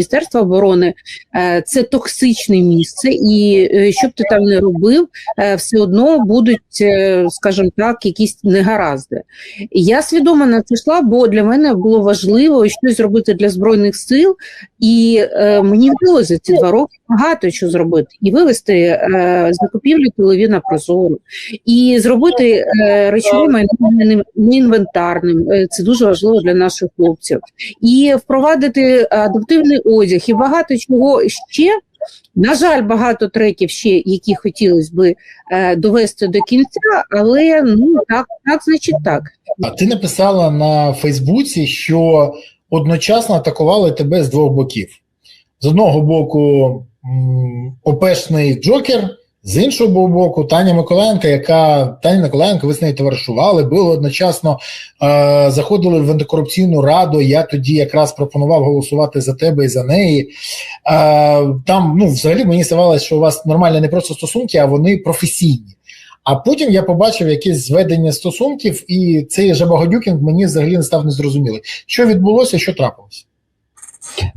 Міністерство оборони е, це токсичне місце, і е, що б ти там не робив, е, все одно будуть, скажімо так, якісь негаразди. Я свідомо на це йшла, бо для мене було важливо щось зробити для збройних сил, і мені вдалося ці два роки багато що зробити і вивести закупівлю тилові на прозору, і зробити речове майно інвентарним. Це дуже важливо для наших хлопців, і впровадити адаптивний одяг і багато чого ще. На жаль, багато треків ще, які хотілося би е, довести до кінця, але ну так, так, значить так. А ти написала на Фейсбуці, що одночасно атакували тебе з двох боків. З одного боку, м, опешний Джокер, з іншого боку, Таня Миколаєнка, яка Таня Миколаєнко, ви з нею товаришували, були одночасно е, заходили в антикорупційну раду. Я тоді якраз пропонував голосувати за тебе і за неї. Е, там, ну, взагалі, мені здавалося, що у вас нормальні не просто стосунки, а вони професійні. А потім я побачив якесь зведення стосунків, і цей жабагодюкінг мені взагалі не став незрозумілий. Що відбулося, що трапилось?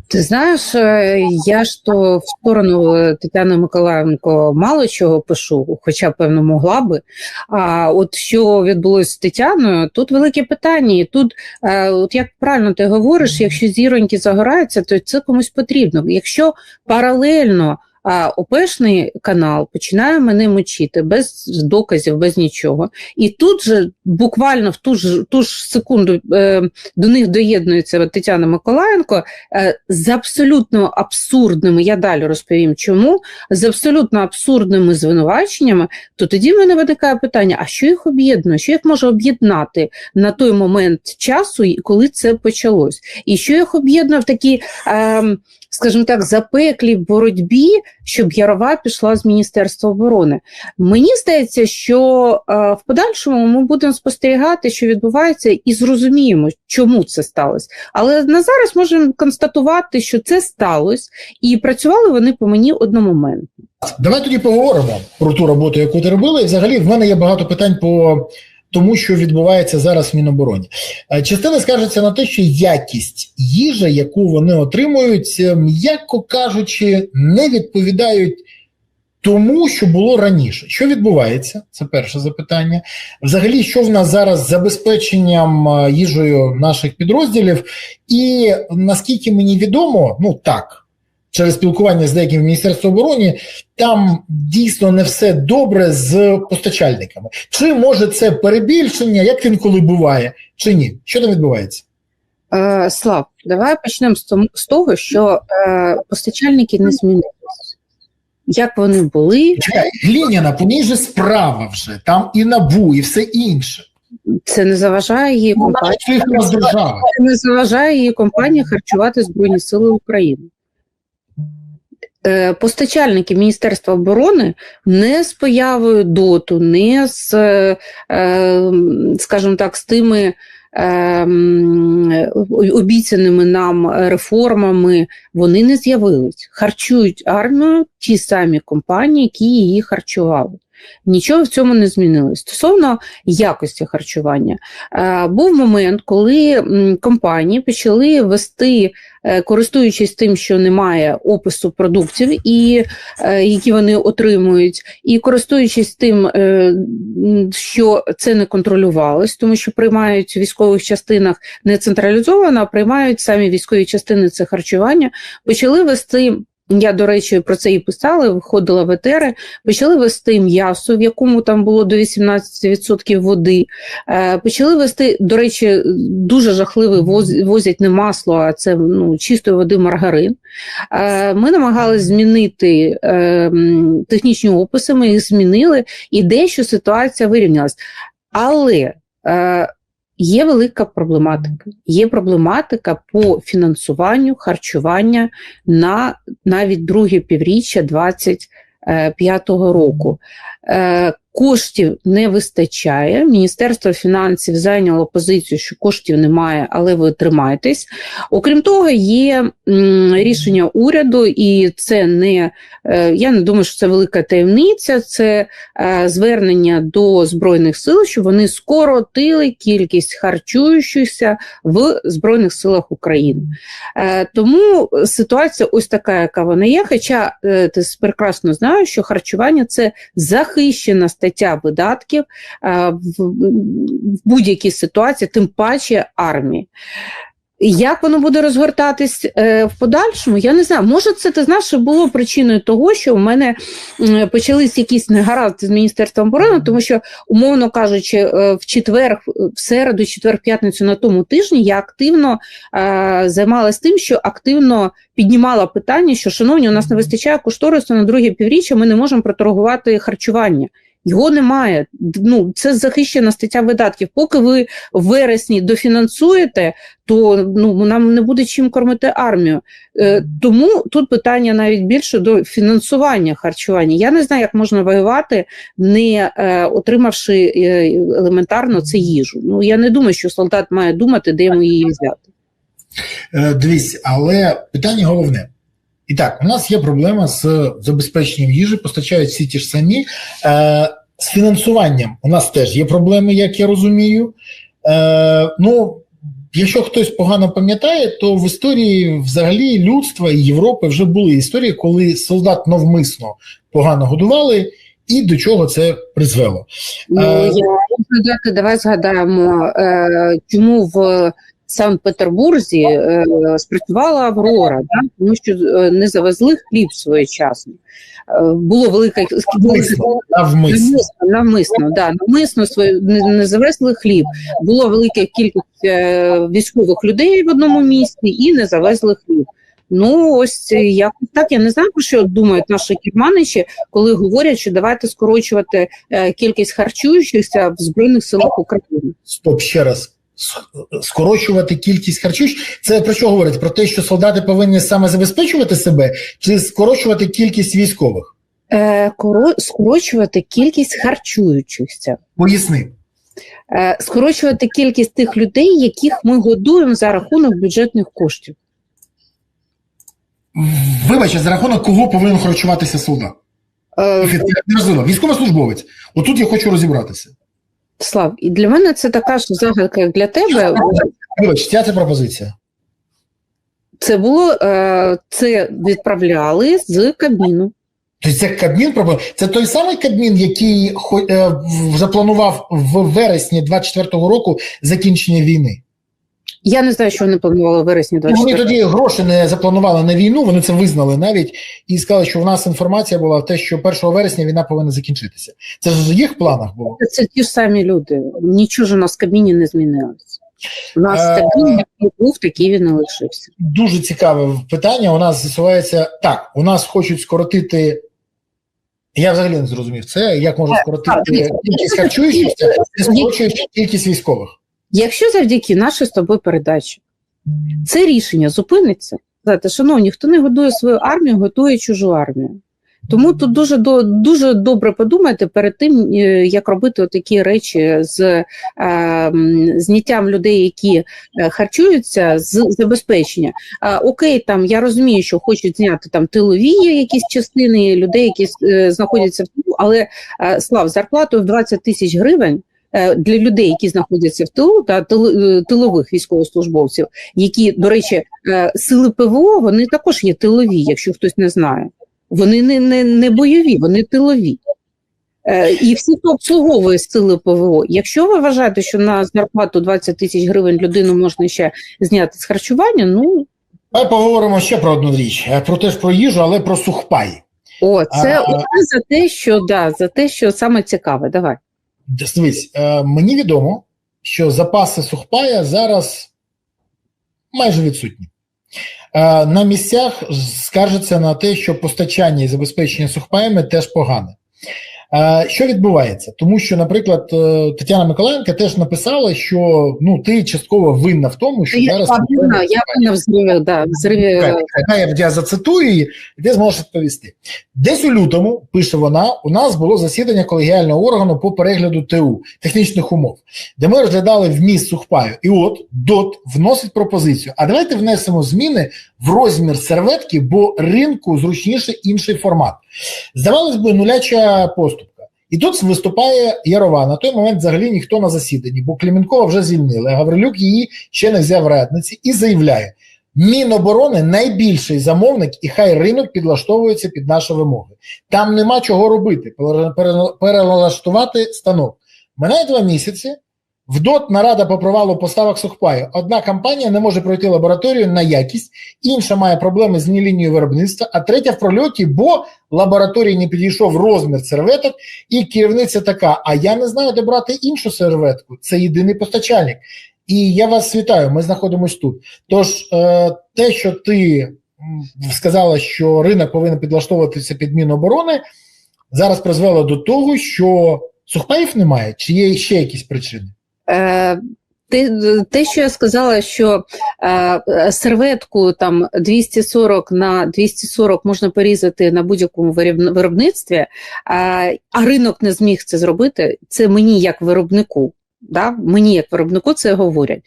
Ти знаєш, е, я ж то в сторону е, Тетяни Миколаєнко мало чого пишу, хоча певно могла би. А от що відбулося з Тетяною, тут велике питання. І тут, е, от як правильно ти говориш, якщо зіроньки загораються, то це комусь потрібно. Якщо паралельно а ОПшний канал починає мене мочити без доказів, без нічого. І тут же буквально в ту ж ту ж секунду е, до них доєднується Тетяна Миколаєнко е, з абсолютно абсурдними, я далі розповім чому, з абсолютно абсурдними звинуваченнями, то тоді в мене виникає питання: а що їх об'єднує? Що їх може об'єднати на той момент часу, коли це почалось? І що їх об'єднує в такій. Е, скажімо так, запеклій боротьбі, щоб Ярова пішла з Міністерства оборони. Мені здається, що е, в подальшому ми будемо спостерігати, що відбувається, і зрозуміємо, чому це сталося. Але на зараз можемо констатувати, що це сталося, і працювали вони по мені одномоментно. Давай тоді поговоримо про ту роботу, яку ти робила. І взагалі в мене є багато питань по тому, що відбувається зараз в Мінобороні. Е, Частина скажеться на те, що якість їжі, яку вони отримують, е, м'яко кажучи, не відповідають тому, що було раніше. Що відбувається? Це перше запитання. Взагалі, що в нас зараз з забезпеченням е, їжею наших підрозділів, і наскільки мені відомо, ну так. Через спілкування з деякими Міністерством оборони, там дійсно не все добре з постачальниками. Чи може це перебільшення, як він коли буває, чи ні? Що там відбувається? Е, Слав, давай почнемо з, того, що е, постачальники не змінилися. Як вони були, Чекай, Гліняна, по ній же справа вже, там і набу, і все інше. це не заважає її Ну, компанії. Це не заважає її компанії харчувати Збройні Сили України. Е, Постачальники Міністерства оборони не з появою доту, не з, е, е, скажімо так, з тими обіцяними нам реформами, вони не з'явились. Харчують армію ті самі компанії, які її харчували. Нічого в цьому не змінилось. Стосовно якості харчування, е, був момент, коли компанії почали вести, е, користуючись тим, що немає опису продуктів, і, е, які вони отримують, і користуючись тим, що це не контролювалось, тому що приймають в військових частинах не централізовано, а приймають самі військові частини це харчування, почали вести. Я, до речі, про це і писала, виходила в етери, почали вести м'ясо, в якому там було до 18% води. Е, почали вести, до речі, дуже жахливий воз, возять не масло, а це ну, чистої води маргарин. Е, ми намагалися змінити е, технічні описи, ми їх змінили, і дещо ситуація вирівнялась. Але є велика проблематика. Є проблематика по фінансуванню харчування на навіть друге півріччя 25-го року. Коштів не вистачає. Міністерство фінансів зайняло позицію, що коштів немає, але ви тримайтесь. Окрім того, є рішення уряду, і це не е, я не думаю, що це велика таємниця. Це е, звернення до збройних сил, що вони скоротили кількість харчуючихся в збройних силах України. Е, Тому ситуація ось така, яка вона є. Хоча ти прекрасно знаєш, що харчування це захищена стаття видатків е, в, будь-якій ситуації, тим паче армії. Як воно буде розгортатись е, в подальшому, я не знаю. Може, це ти знаєш, що було причиною того, що в мене почались якісь негаразди з міністерством оборони, тому що, умовно кажучи, е, в четвер, в середу, четвер, п'ятницю на тому тижні я активно е, займалася тим, що активно піднімала питання, що шановні, у нас не вистачає кошторису на друге півріччя, ми не можемо проторгувати харчування. Його немає. Ну, це захищена стаття видатків. Поки ви в вересні дофінансуєте, то ну, нам не буде чим кормити армію. Е, тому тут питання навіть більше до фінансування харчування. Я не знаю, як можна воювати, не е, отримавши е, елементарно це їжу. Ну я не думаю, що солдат має думати, де йому її взяти. Е, Дивись, але питання головне. І так, у нас є проблема з забезпеченням їжі, постачають всі ті ж самі. Е, з фінансуванням у нас теж є проблеми, як я розумію. Е, ну, якщо хтось погано пам'ятає, то в історії взагалі людства і Європи вже були історії, коли солдат навмисно погано годували, і до чого це призвело. Ну, Е, давай згадаємо, е, чому в Санкт-Петербурзі е, спрацювала Аврора, да? тому що е, не завезли хліб своєчасно. Е, було велике Навмисно, навмисно. навмисно, да, навмисно своє не, не завезли хліб. Було велика кількість е, військових людей в одному місці і не завезли хліб. Ну, ось е, якось так. Я не знаю, про що думають наші керманичі, коли говорять, що давайте скорочувати е, кількість харчуючихся в Збройних силах України. Стоп ще раз. Скорочувати кількість харчуючих. Це про що говорить? Про те, що солдати повинні саме забезпечувати себе, чи скорочувати кількість військових? Е, коро- скорочувати кількість харчуючихся. Поясни. Е, скорочувати кількість тих людей, яких ми годуємо за рахунок бюджетних коштів. Вибач, а за рахунок кого повинен харчуватися солдат? Е. Військовослужбовець. Отут я хочу розібратися. Слав, і для мене це така ж загадка, як для тебе. Вибач, ця це пропозиція. Це було е, це відправляли з Кабміну. Тобто це Кабмін пропонує. Це той самий Кабмін, який е, запланував в вересні 24-го року закінчення війни. Я не знаю, що вони планували в вересні Ну, Вони тоді гроші не запланували на війну, вони це визнали навіть і сказали, що в нас інформація була те, що 1 вересня війна повинна закінчитися. Це ж в їх планах було. Це ті ж самі люди. Нічого ж у нас в Кабміні не змінилось. У нас Е, який був, такий він і лишився. Дуже цікаве питання. У нас з'ясувається так. У нас хочуть скоротити. Я взагалі не зрозумів це. Як можна скоротити кількість харчуючихся, не скорочуючи кількість військових. Якщо завдяки нашій з тобою передачі це рішення зупиниться, знаєте, шановні, хто не годує свою армію, готує чужу армію. Тому тут дуже дуже добре подумайте перед тим, е, як робити такі речі з е, зняттям людей, які е, харчуються, з забезпечення. Окей, там я розумію, що хочуть зняти там тилові якісь частини людей, які знаходяться в тилу, але слав зарплату в 20 тисяч гривень. Е, Для людей, які знаходяться в тилу та е, тилових військовослужбовців, які, до речі, е, сили ПВО вони також є тилові, якщо хтось не знає. Вони не, не, не бойові, вони тилові. І всі, хто обслуговує сили ПВО. Якщо ви вважаєте, що на зарплату 20 тисяч гривень людину можна ще зняти з харчування, ну Давай поговоримо ще про одну річ. Про теж про їжу, але про сухпай. о, це А- за те, що да, за те, що саме цікаве. Давай. Дивись, е, мені відомо, що запаси сухпая зараз майже відсутні. Е, На місцях скаржаться на те, що постачання і забезпечення сухпаями теж погане. Що відбувається? Тому що, наприклад, е, Тетяна Миколаєнка теж написала, що ну ти частково винна в тому, що Я, зараз я, винна, я винна в зриві, да, в зриві. Я, я зацитую її, і ти зможеш відповісти. Десь у лютому, пише вона, у нас було засідання колегіального органу по перегляду ТУ технічних умов, де ми розглядали вміст сухпаю. І от ДОТ вносить пропозицію. А давайте внесемо зміни в розмір серветки, бо ринку зручніше інший формат. Здавалось би, нуляча поступка. І тут виступає Ярова. На той момент взагалі ніхто на засіданні, бо Клімінкова вже звільнили. Гаврилюк її ще не взяв радниці і заявляє: Міноборони найбільший замовник, і хай ринок підлаштовується під наші вимоги. Там нема чого робити, пере- пере- перелаштувати станок. Минає два місяці. В ДОТ нарада по провалу поставок сухпаю. Одна компанія не може пройти лабораторію на якість, інша має проблеми з лінією виробництва, а третя в прольоті, бо лабораторії не підійшов розмір серветок, і керівниця така: а я не знаю, де брати іншу серветку. Це єдиний постачальник. І я вас вітаю, ми знаходимося тут. Тож, е, те, що ти сказала, що ринок повинен підлаштовуватися під Міноборони, зараз призвело до того, що сухпаїв немає, чи є ще якісь причини? Е, те, що я сказала, що е, серветку там 240 на 240 можна порізати на будь-якому виробництві, е, а ринок не зміг це зробити, це мені як виробнику. Да? Мені як виробнику це говорять.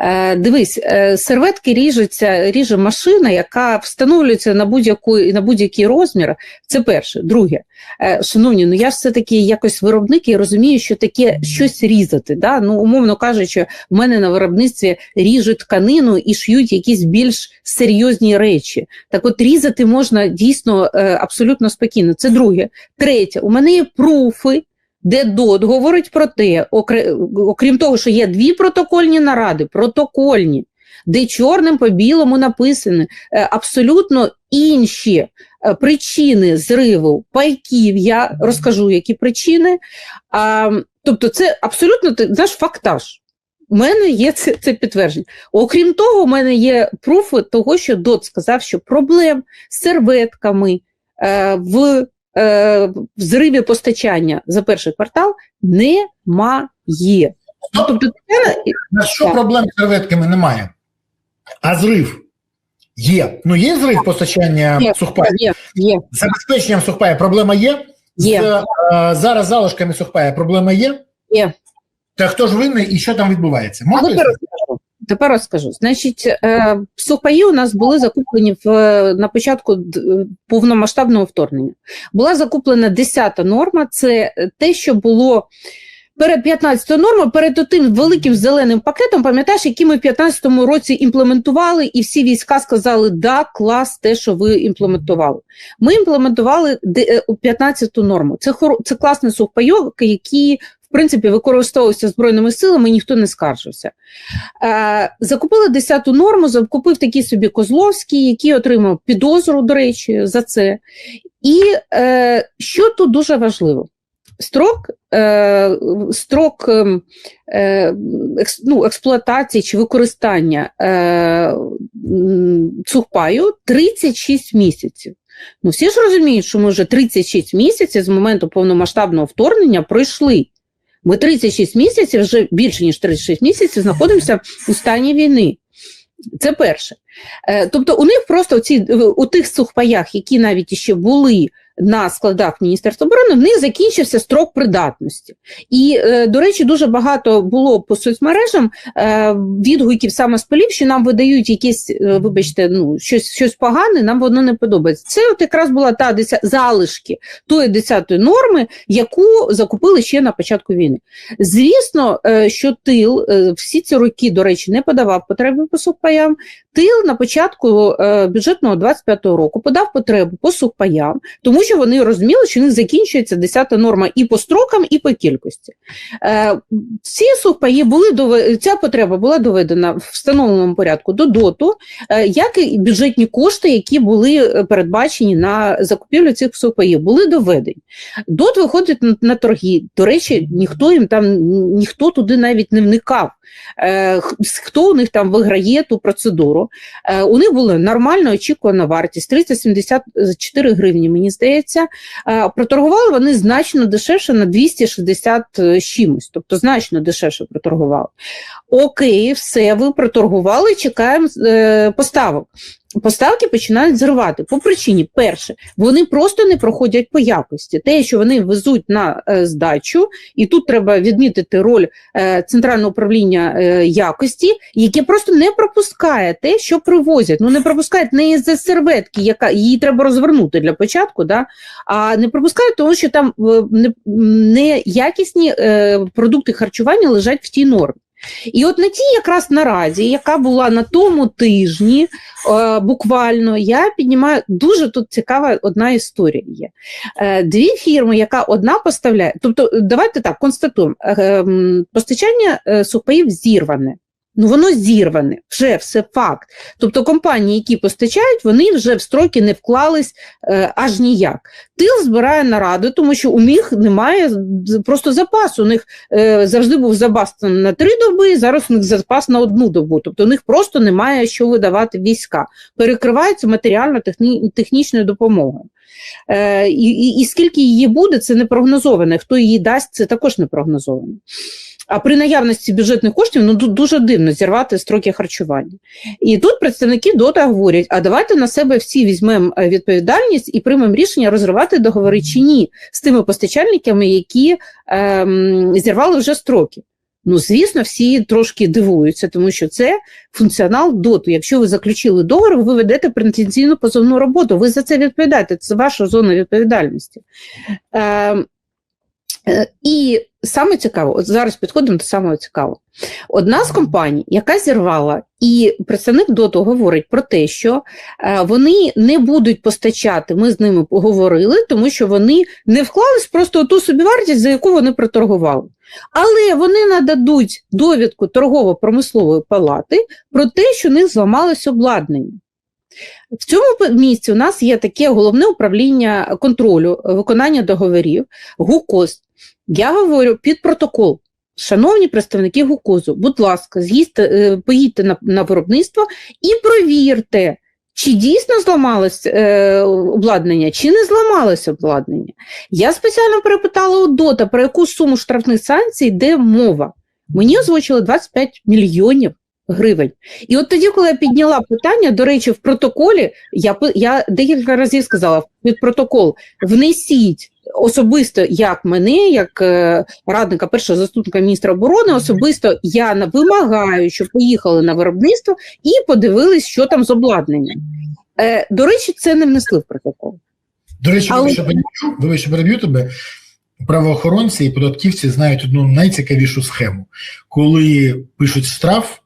Е, дивись, е, серветки ріжуться, ріже машина, яка встановлюється на, будь-яку, на будь-який розмір. Це перше. Друге, е, шановні, ну я ж все-таки якось виробник і розумію, що таке щось різати. Да? Ну, умовно кажучи, в мене на виробництві ріжуть тканину і шиють якісь більш серйозні речі. Так от різати можна дійсно е, абсолютно спокійно. Це друге. Третє, у мене є пруфи. Де ДОТ говорить про те, окрім того, що є дві протокольні наради, протокольні, де чорним по білому написано е, абсолютно інші е, причини зриву пайків. Я розкажу, які причини. А, тобто, це абсолютно знаєш, фактаж. У мене є це, це підтвердження. Окрім того, у мене є пруфи того, що ДОТ сказав, що проблем з серветками е, в е, в зриві постачання за перший квартал немає. Ну, тобто, це, На що Так. проблем з серветками немає? А зрив є. Ну, є зрив постачання Є. сухпаю. є, є, забезпеченням сухпая проблема є. Є. З е, зараз залишками сухпая проблема є. є. Та хто ж винний і що там відбувається? А Можна тепер розкажу. Значить, е, сухпаї у нас були закуплені в, на початку повномасштабного вторгнення. Була закуплена 10-та норма, це те, що було перед 15 нормою, перед тим великим зеленим пакетом, пам'ятаєш, який ми в 15-му році імплементували, і всі війська сказали, да, клас, те, що ви імплементували. Ми імплементували де- е, у 15-ту норму. Це, це класний сухпайок, який в принципі використовувався збройними силами, ніхто не скаржився. Е, закупили 10-ту норму, закупив такий собі Козловський, який отримав підозру, до речі, за це. І е, що тут дуже важливо? Строк, е, строк ем, е, ну, експлуатації чи використання е, цухпаю 36 місяців. Ну, всі ж розуміють, що ми вже 36 місяців з моменту повномасштабного вторгнення пройшли. Ми 36 місяців, вже більше ніж 36 місяців, знаходимося у стані війни. Це перше. Е, Тобто у них просто ці, у тих сухпаях, які навіть ще були на складах Міністерства оборони, в них закінчився строк придатності. І, е, до речі, дуже багато було по соцмережам е, відгуків саме з полів, що нам видають якісь, е, вибачте, ну, щось, щось погане, нам воно не подобається. Це от якраз була та деся- залишки тої 10-ї норми, яку закупили ще на початку війни. Звісно, що тил всі ці роки, до речі, не подавав потреби по сухпаям. Тил на початку бюджетного 25-го року подав потребу по сухпаям, тому що вони розуміли, що них закінчується 10-та норма і по строкам, і по кількості. Е, Ці сухпаї були дове- ця потреба була доведена в встановленому порядку до доту, е, як і бюджетні кошти, які були е, передбачені на закупівлю цих сухпаїв, були доведені. Дот виходить на, на торги. До речі, ніхто їм там ніхто туди навіть не вникав. Е, хто у них там виграє ту процедуру. Е, У них була нормальна очікувана вартість 374 гривні, мені здається. Е, Проторгували вони значно дешевше на 260 чимось, тобто значно дешевше проторгували. Окей, все, ви проторгували, чекаємо поставок. Поставки починають зривати по причині: перше, вони просто не проходять по якості. Те, що вони везуть на е, здачу, і тут треба відмітити роль е, центрального управління е, якості, яке просто не пропускає те, що привозять. Ну не пропускають не із серветки, яка її треба розвернути для початку, да? а не пропускають, тому що там не, неякісні продукти харчування лежать в тій нормі. І от на тій якраз нараді, яка була на тому тижні, е, буквально я піднімаю дуже тут цікава одна історія є. Е, Дві фірми, яка одна поставляє, тобто давайте так констатуємо, е, постачання сухпаїв зірване. Ну, воно зірване, вже все факт. Тобто компанії, які постачають, вони вже в строки не вклались е, аж ніяк. Тил збирає нараду, тому що у них немає просто запасу. У них е, завжди був запас на три доби, зараз у них запас на одну добу. Тобто у них просто немає що видавати війська. Перекриваються матеріально-технічною допомогою. Е, і, і, і скільки її буде, це не прогнозоване. Хто її дасть, це також не прогнозовано. А при наявності бюджетних коштів ну дуже дивно зірвати строки харчування. І тут представники ДОТА говорять: а давайте на себе всі візьмемо е, відповідальність і приймемо рішення розривати договори чи ні з тими постачальниками, які ем, зірвали вже строки. Ну, звісно, всі трошки дивуються, тому що це функціонал ДОТу. Якщо ви заключили договір, ви ведете претензійну позовну роботу. Ви за це відповідаєте. Це ваша зона відповідальності. Е, і саме цікаво, от зараз підходимо до самого цікавого. Одна з компаній, яка зірвала, і представник ДОТу говорить про те, що е, вони не будуть постачати, ми з ними поговорили, тому що вони не вклались просто у ту собівартість, за яку вони проторгували. Але вони нададуть довідку торгово-промислової палати про те, що в них зламалось обладнання. В цьому місці у нас є таке головне управління контролю е, виконання договорів ГУКОС. Я говорю під протокол. Шановні представники ГУКОЗу, будь ласка, з'їсти, е, поїдьте на, на виробництво і провірте, чи дійсно зламалось е, обладнання, чи не зламалось обладнання. Я спеціально перепитала у ДОТа, про яку суму штрафних санкцій йде мова. Мені озвучили 25 мільйонів гривень. І от тоді, коли я підняла питання, до речі, в протоколі, я, я декілька разів сказала, під протокол внесіть особисто як мене, як е, радника першого заступника міністра оборони, особисто я вимагаю, щоб поїхали на виробництво і подивились, що там з обладнанням. Е, до речі, це не внесли в протокол. До речі, Але- вибачте, переб'ю, вибачте, переб'ю тебе. Правоохоронці і податківці знають одну найцікавішу схему, коли пишуть штраф,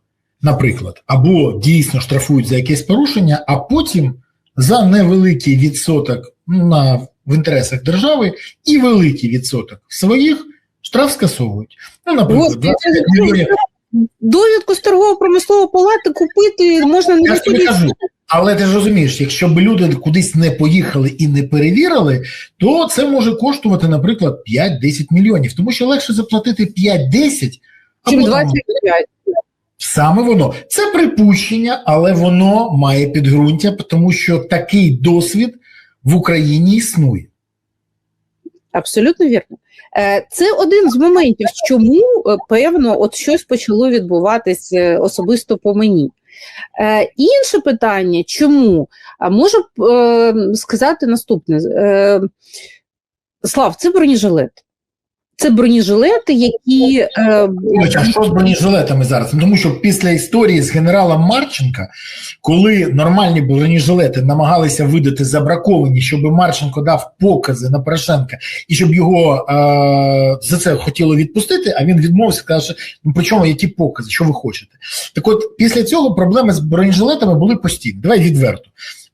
наприклад, або дійсно штрафують за якесь порушення, а потім за невеликий відсоток на, в інтересах держави і великий відсоток своїх штраф скасовують. Ну, наприклад, Господи, 25 мільйонів. Довідку з торгово-промислової палати купити можна не Я ж тобі кажу. Але ти ж розумієш, якщо б люди кудись не поїхали і не перевірили, то це може коштувати, наприклад, 5-10 мільйонів. Тому що легше заплатити 5-10, чим 25. саме воно. Це припущення, але воно має підґрунтя, тому що такий досвід в Україні існує. Абсолютно вірно. Е, Це один з моментів, чому е, певно от щось почало відбуватись е, особисто по мені. Інше питання, чому? Можу сказати наступне. Слав, це бронежилет. Це бронежилети, які е, А що з бронежилетами зараз? Ну, Тому що після історії з генералом Марченка, коли нормальні бронежилети намагалися видати забраковані, щоб Марченко дав покази на Порошенка і щоб його е- за це хотіло відпустити, а він відмовився, що ну при чому які покази, що ви хочете? Так от після цього проблеми з бронежилетами були постійні. Давай відверто.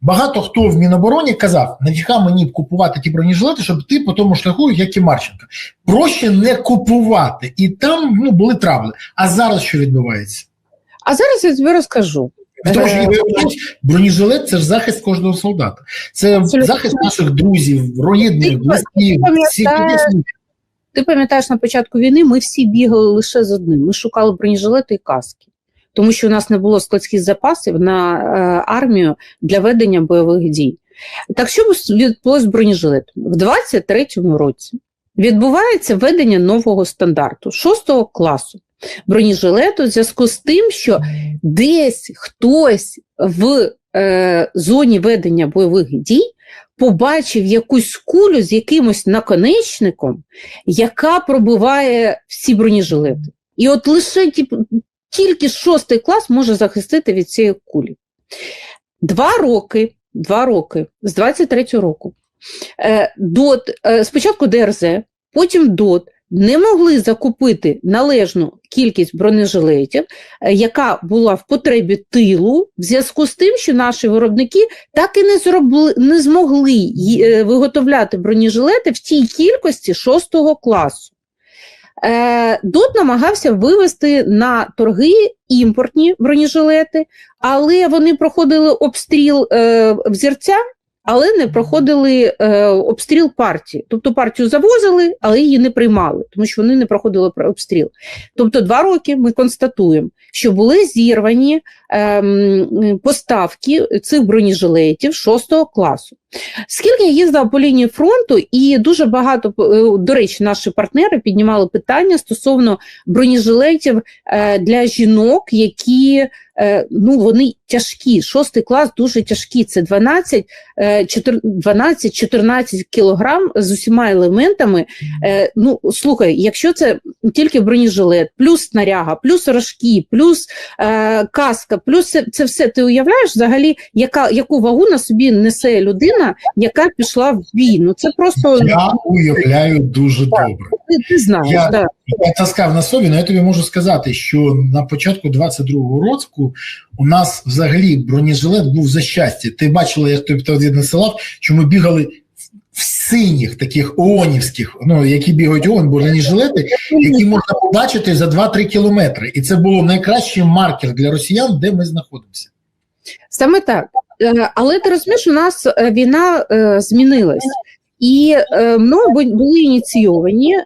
Багато хто в Мінобороні казав, нафіга мені купувати ті бронежилети, щоб ти по тому шляху, як і Марченка. Проще не купувати. І там ну, були травли. А зараз що відбувається? а зараз я тобі розкажу. Тому що Е, бронежилет це ж захист кожного солдата. Це Абсолютно. захист наших друзів, рідних, близьких, всіх людей. Ти пам'ятаєш, на початку війни ми всі бігали лише з одним. Ми шукали бронежилети і каски, тому що у нас не було складських запасів на е, армію для ведення бойових дій. Так що відбулося з бронежилетом? В 23-му році відбувається введення нового стандарту 6 класу бронежилету в зв'язку з тим, що десь хтось в е, зоні ведення бойових дій побачив якусь кулю з якимось наконечником, яка пробиває всі бронежилети. І от лише тільки шостий клас може захистити від цієї кулі. Два роки, два роки з 23-го року. Е, ДОТ, е, спочатку ДРЗ, потім ДОТ не могли закупити належну кількість бронежилетів, е, яка була в потребі тилу, в зв'язку з тим, що наші виробники так і не зробили, не змогли виготовляти бронежилети в тій кількості 6 класу. Е, ДОТ намагався вивести на торги імпортні бронежилети, але вони проходили обстріл е, взірця, але не проходили е, обстріл партії. Тобто партію завозили, але її не приймали, тому що вони не проходили про- обстріл. Тобто два роки ми констатуємо, що були зірвані ем, поставки цих бронежилетів 6 класу. Скільки я їздила по лінії фронту, і дуже багато, е, до речі, наші партнери піднімали питання стосовно бронежилетів е, для жінок, які е, ну, вони тяжкі. Шостий клас дуже тяжкі. Це 12, е, 4 12-14 кілограм з усіма елементами. Ну, слухай, якщо це тільки бронежилет, плюс снаряга, плюс рожки, плюс каска, плюс це, це все, ти уявляєш взагалі, яка, яку вагу на собі несе людина, яка пішла в бій. Ну це просто Я уявляю дуже добре. ти, ти знаєш. Я- да. Я таскав на собі, але я тобі можу сказати, що на початку 22-го року у нас взагалі бронежилет був за щастя. Ти бачила, як тобі тоді насилав, що ми бігали в синіх таких оонівських, ну які бігають ООН, бронежилети, які можна побачити за 2-3 кілометри. І це було найкращий маркер для росіян, де ми знаходимося. Саме так. Е, Але ти розумієш, у нас е, війна е, змінилась. І мною були ініційовані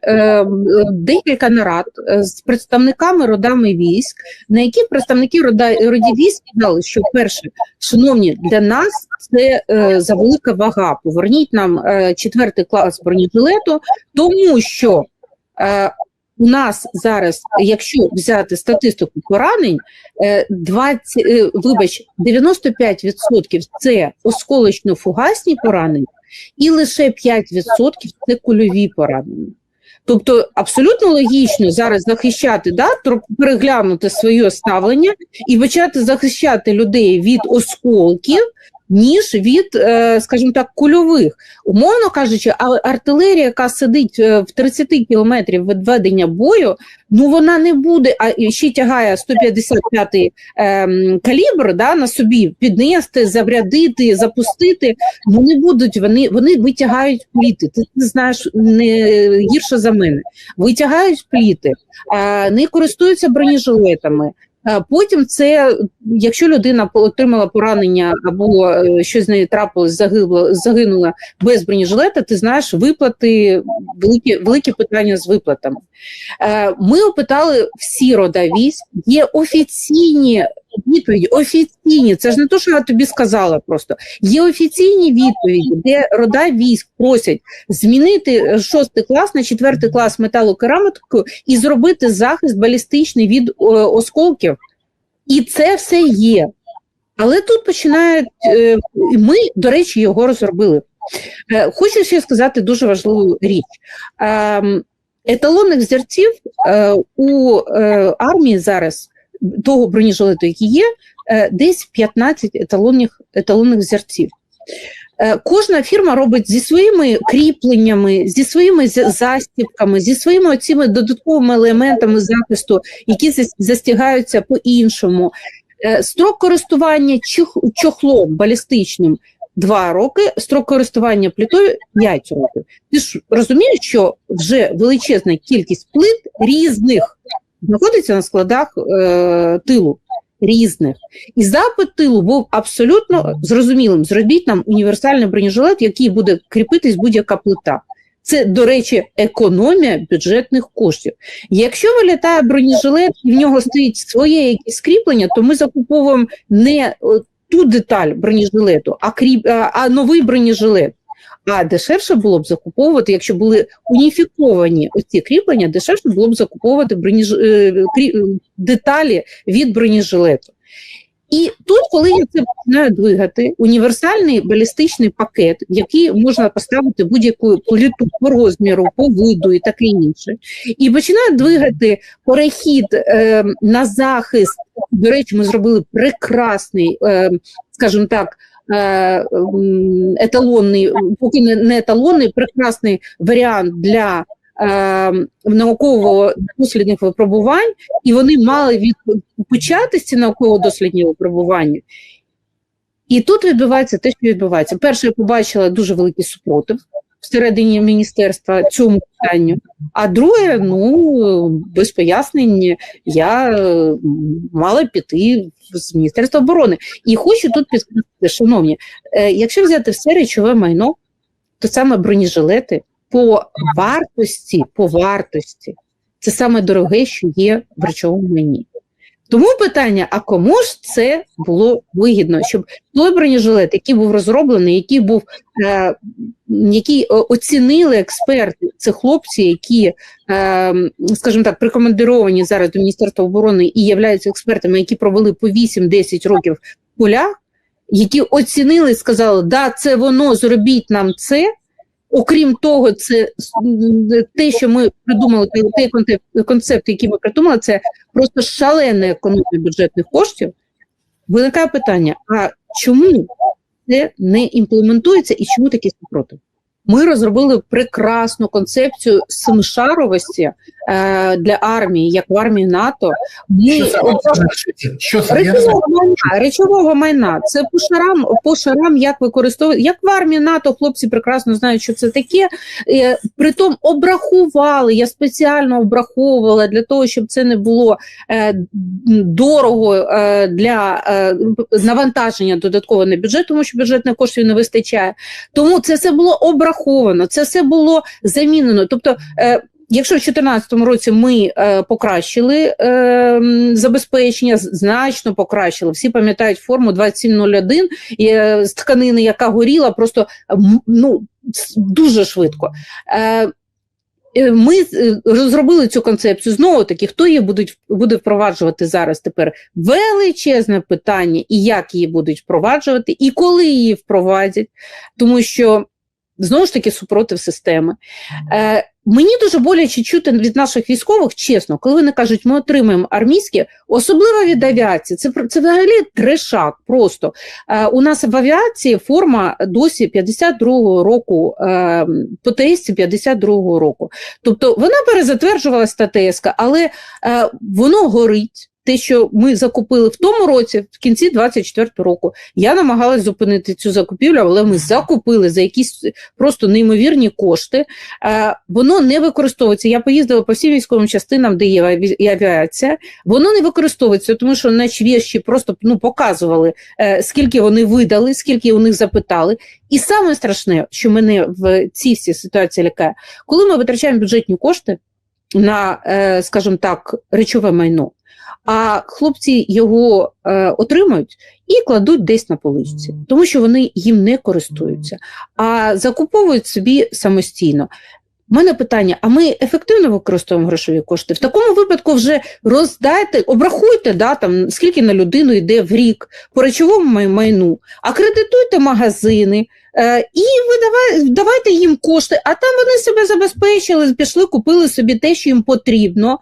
декілька нарад з представниками родами військ, на яких представники рода, військ сказали, що перше, шановні, для нас це завелика вага. Поверніть нам четвертий клас бронежилету, тому що у нас зараз, якщо взяти статистику поранень, е, 20, е, вибач, 95% це осколочно-фугасні поранення, і лише 5% це кульові поранення. Тобто абсолютно логічно зараз захищати, да, переглянути своє ставлення і почати захищати людей від осколків, ніж від, е, скажімо так, кульових. Умовно кажучи, артилерія, яка сидить е, в 30 кілометрів від ведення бою, ну вона не буде, а ще тягає 155 ем, калібр да, на собі піднести, зарядити, запустити. Ну будуть вони, вони витягають пліти. Ти, знаєш не гірше за мене. Витягають пліти, е, не користуються бронежилетами. Е, Потім це, якщо людина отримала поранення або е, щось з нею трапилось, загинула, загинула без бронежилета, ти знаєш, виплати великі, великі питання з виплатами. Е, Ми опитали всі рода є офіційні відповіді, офіційні, це ж не те, що я тобі сказала просто. Є офіційні відповіді, де рода військ просять змінити е, шостий клас на четвертий клас металокераміку і зробити захист балістичний від е, осколків. І це все є. Але тут починають, е, ми, до речі, його розробили. Е, Хочу ще сказати дуже важливу річ. Ем, Еталонних зерців е, у е, армії зараз того бронежилету, який є, е, десь 15 еталонних, еталонних зерців. Е, Кожна фірма робить зі своїми кріпленнями, зі своїми застібками, зі своїми цими додатковими елементами захисту, які зас- застігаються по-іншому. Е, Строк користування чохлом балістичним 2 роки, строк користування плитою 5 років. Ти ж розумієш, що вже величезна кількість плит різних знаходиться на складах е, тилу різних. І запит тилу був абсолютно зрозумілим. Зробіть нам універсальний бронежилет, який буде кріпитись будь-яка плита. Це, до речі, економія бюджетних коштів. Якщо вилітає бронежилет і в нього стоїть своє якесь кріплення, то ми закуповуємо не ту деталь бронежилету, а, кріп, а новий бронежилет. А дешевше було б закуповувати, якщо були уніфіковані оці кріплення, дешевше було б закуповувати бронеж... е, е, деталі від бронежилету. І тут, коли я це починаю двигати, універсальний балістичний пакет, який можна поставити будь-яку плиту по розміру, по виду і таке інше, і починаю двигати перехід е, на захист. До речі, ми зробили прекрасний, е, скажімо так, еталонний, поки не, еталонний, прекрасний варіант для е, науково-дослідних випробувань, і вони мали від почати науково-дослідні випробування. І тут відбувається те, що відбувається. Перше, я побачила дуже великий супротив всередині міністерства цьому питанню. А друге, ну без пояснень я мала піти з Міністерства оборони. І хочу тут підкреслити, шановні, е, якщо взяти все речове майно, то саме бронежилети по вартості, по вартості, це саме дороге, що є в речовому майні. Тому питання: а кому ж це було вигідно, щоб той бронежилет, який був розроблений, який був е, який оцінили експерти, це хлопці, які, е, скажімо так, прикомандировані зараз до Міністерства оборони і являються експертами, які провели по 8-10 років в полях, які оцінили і сказали, да, це воно, зробіть нам це. Окрім того, це те, що ми придумали, той концепт, який ми придумали, це просто шалена економія бюджетних коштів. Виникає питання: а чому це не імплементується і чому такі супротив? Ми розробили прекрасну концепцію семишаровості е, для армії, як в армії НАТО. Ми Що це? Що. Речового майна, речового майна. Це по шарам, по шарам, як використовують, як в армії НАТО, хлопці прекрасно знають, що це таке. Е, Притом обрахували, я спеціально обраховувала для того, щоб це не було е, дорого е, для е, навантаження додатково на бюджет, тому що бюджетних коштів не вистачає. Тому це все було обраховано, це все було замінено. Тобто, е, Якщо в 2014 році ми е, покращили е, забезпечення, значно покращили. Всі пам'ятають форму 2701 е, з тканини, яка горіла, просто ну, дуже швидко. Е, е, ми е, розробили цю концепцію. Знову таки, хто її будуть, буде впроваджувати зараз тепер? Величезне питання, і як її будуть впроваджувати, і коли її впровадять, тому що знову ж таки супротив системи. Е, Мені дуже боляче чути від наших військових, чесно, коли вони кажуть, ми отримаємо армійські, особливо від авіації. Це це взагалі трешак. Просто е, у нас в авіації форма досі 52-го року, е, по ТС 52-го року. Тобто вона перезатверджувалася та ТСК, але е, воно горить. Те, що ми закупили в тому році, в кінці 24-го року, я намагалась зупинити цю закупівлю, але ми закупили за якісь просто неймовірні кошти. Е, воно не використовується. Я поїздила по всім військовим частинам, де є авіація. Воно не використовується, тому що наші віші просто ну, показували, е, скільки вони видали, скільки у них запитали. І саме страшне, що мене в цій всій ситуації лякає, коли ми витрачаємо бюджетні кошти на, е, скажімо так, речове майно. А хлопці його е, отримують і кладуть десь на поличці, тому що вони їм не користуються, а закуповують собі самостійно. У мене питання: а ми ефективно використовуємо грошові кошти? В такому випадку вже роздайте, обрахуйте, да, там, скільки на людину йде в рік по речовому май- майну, акредитуйте магазини е, і видавай, давайте їм кошти, а там вони себе забезпечили, пішли, купили собі те, що їм потрібно.